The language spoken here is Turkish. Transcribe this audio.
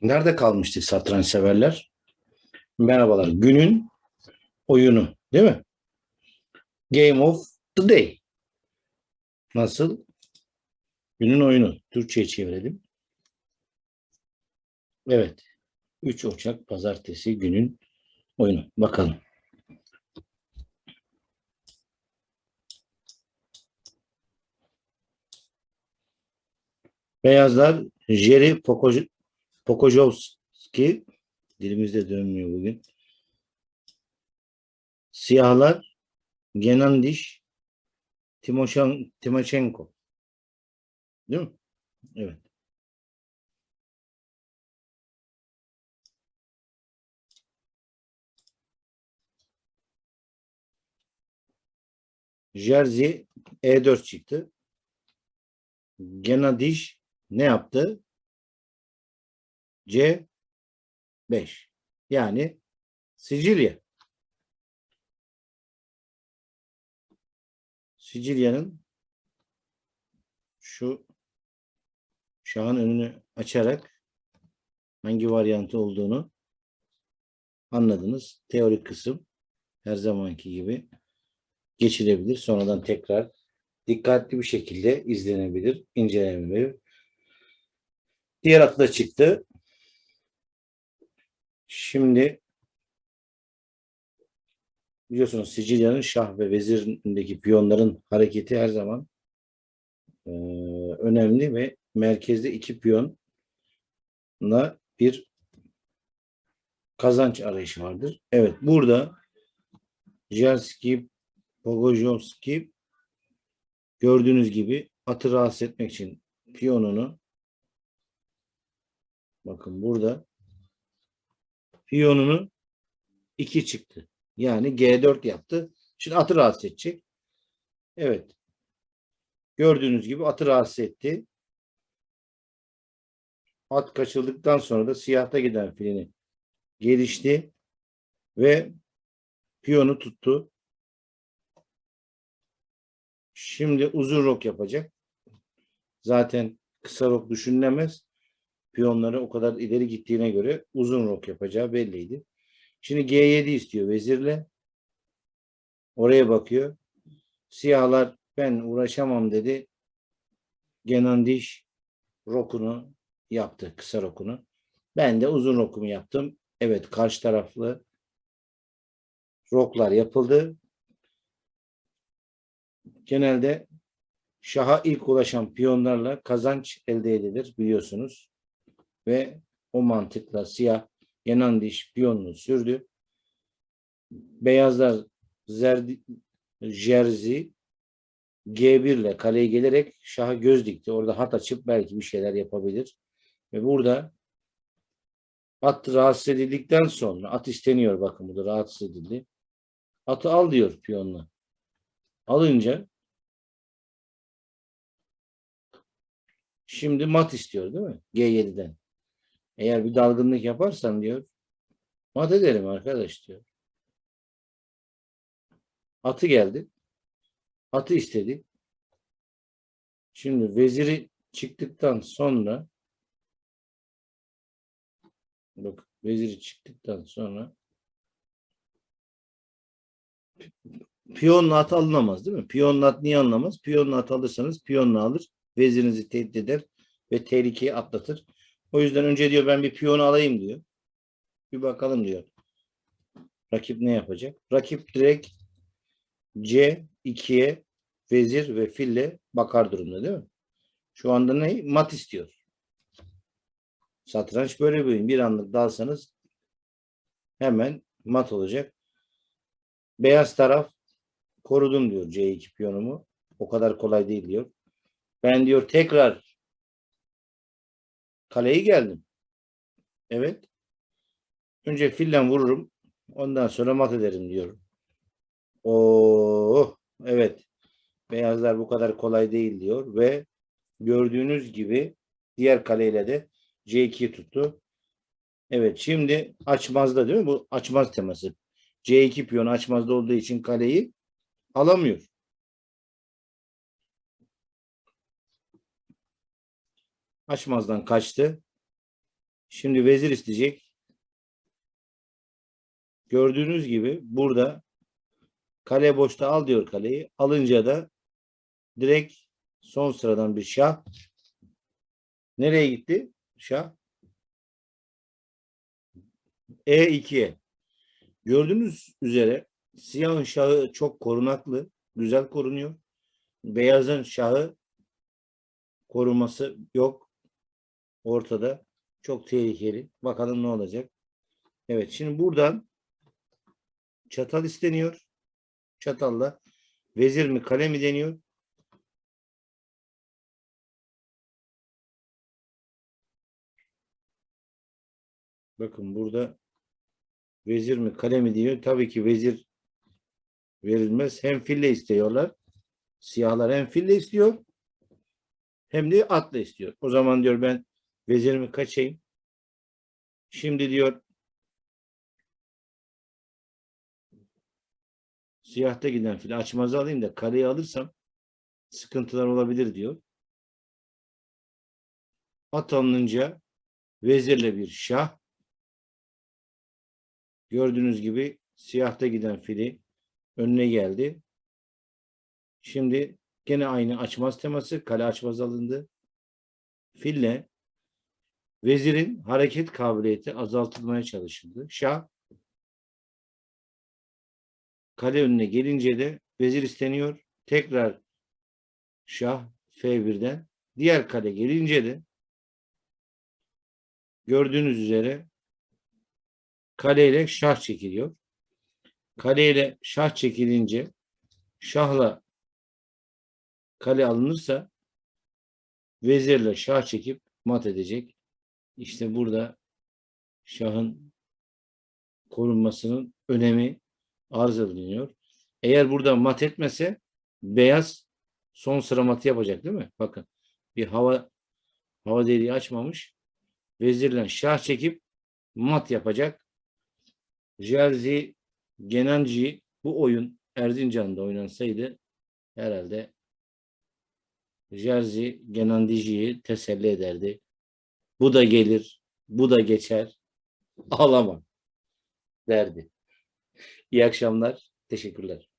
Nerede kalmıştık satranç severler? Merhabalar. Günün oyunu değil mi? Game of the day. Nasıl? Günün oyunu. Türkçe'ye çevirelim. Evet. 3 Ocak Pazartesi günün oyunu. Bakalım. Beyazlar Jerry Pokojovski dilimizde dönmüyor bugün. Siyahlar Genandish Timoshen, Timoshenko. Değil mi? Evet. Jersey E4 çıktı. Genadish ne yaptı? C 5. Yani Sicilya. Sicilya'nın şu şahın önünü açarak hangi varyantı olduğunu anladınız. Teorik kısım her zamanki gibi geçilebilir. Sonradan tekrar dikkatli bir şekilde izlenebilir, incelenebilir. Diğer da çıktı. Şimdi biliyorsunuz Sicilya'nın şah ve vezirindeki piyonların hareketi her zaman e, önemli ve merkezde iki piyonla bir kazanç arayışı vardır. Evet burada Jelski, Pogojovski gördüğünüz gibi atı rahatsız etmek için piyonunu bakın burada piyonunu 2 çıktı. Yani G4 yaptı. Şimdi atı rahatsız edecek. Evet. Gördüğünüz gibi atı rahatsız etti. At kaçıldıktan sonra da siyahta giden filini gelişti ve piyonu tuttu. Şimdi uzun rok yapacak. Zaten kısa rok düşünülemez. Piyonları o kadar ileri gittiğine göre uzun rok yapacağı belliydi. Şimdi G7 istiyor vezirle. Oraya bakıyor. Siyahlar ben uğraşamam dedi. Genandiş rokunu yaptı. Kısa rokunu. Ben de uzun rokumu yaptım. Evet karşı taraflı roklar yapıldı. Genelde şaha ilk ulaşan piyonlarla kazanç elde edilir biliyorsunuz. Ve o mantıkla siyah yanan diş piyonunu sürdü. Beyazlar Zerdi, Jersey G1 ile kaleye gelerek şaha göz dikti. Orada hat açıp belki bir şeyler yapabilir. Ve burada at rahatsız edildikten sonra at isteniyor bakın burada rahatsız edildi. Atı al diyor piyonla. Alınca şimdi mat istiyor değil mi? G7'den. Eğer bir dalgınlık yaparsan diyor mat ederim arkadaş diyor. Atı geldi. Atı istedi. Şimdi veziri çıktıktan sonra bak veziri çıktıktan sonra piyonla at alınamaz değil mi? Piyonla at niye alınamaz? Piyonla at alırsanız piyonla alır. Vezirinizi tehdit eder ve tehlikeyi atlatır. O yüzden önce diyor ben bir piyonu alayım diyor. Bir bakalım diyor. Rakip ne yapacak? Rakip direkt C2'ye vezir ve fille bakar durumda değil mi? Şu anda ne? Mat istiyor. Satranç böyle bir oyun. Bir anlık dalsanız hemen mat olacak. Beyaz taraf korudum diyor C2 piyonumu. O kadar kolay değil diyor. Ben diyor tekrar kaleyi geldim. Evet. Önce fillen vururum. Ondan sonra mat ederim diyor. Oo, evet. Beyazlar bu kadar kolay değil diyor ve gördüğünüz gibi diğer kaleyle de C2 tuttu. Evet şimdi açmazda değil mi? Bu açmaz teması. C2 piyonu açmazda olduğu için kaleyi alamıyor. Açmazdan kaçtı. Şimdi vezir isteyecek. Gördüğünüz gibi burada kale boşta al diyor kaleyi. Alınca da direkt son sıradan bir şah. Nereye gitti? Şah. E2'ye. Gördüğünüz üzere siyahın şahı çok korunaklı. Güzel korunuyor. Beyazın şahı koruması yok. Ortada. Çok tehlikeli. Bakalım ne olacak. Evet şimdi buradan çatal isteniyor. Çatalla vezir mi kale mi deniyor. Bakın burada vezir mi kale mi diyor. Tabii ki vezir verilmez. Hem fille istiyorlar. Siyahlar hem fille istiyor hem de atla istiyor. O zaman diyor ben vezirimi kaçayım. Şimdi diyor siyahta giden fili açmazı alayım da kaleyi alırsam sıkıntılar olabilir diyor. At alınınca vezirle bir şah. Gördüğünüz gibi siyahta giden fili önüne geldi. Şimdi gene aynı açmaz teması. Kale açmaz alındı. Fille vezirin hareket kabiliyeti azaltılmaya çalışıldı. Şah kale önüne gelince de vezir isteniyor. Tekrar şah F1'den diğer kale gelince de gördüğünüz üzere kaleyle şah çekiliyor. Kaleyle şah çekilince şahla kale alınırsa vezirle şah çekip mat edecek. İşte burada şahın korunmasının önemi arz ediliyor. Eğer burada mat etmese beyaz son sıra matı yapacak değil mi? Bakın bir hava hava deliği açmamış. Vezirle şah çekip mat yapacak. Jerzy Genanci bu oyun Erzincan'da oynansaydı herhalde Jerzy Genandici'yi teselli ederdi. Bu da gelir, bu da geçer, ağlama derdi. İyi akşamlar, teşekkürler.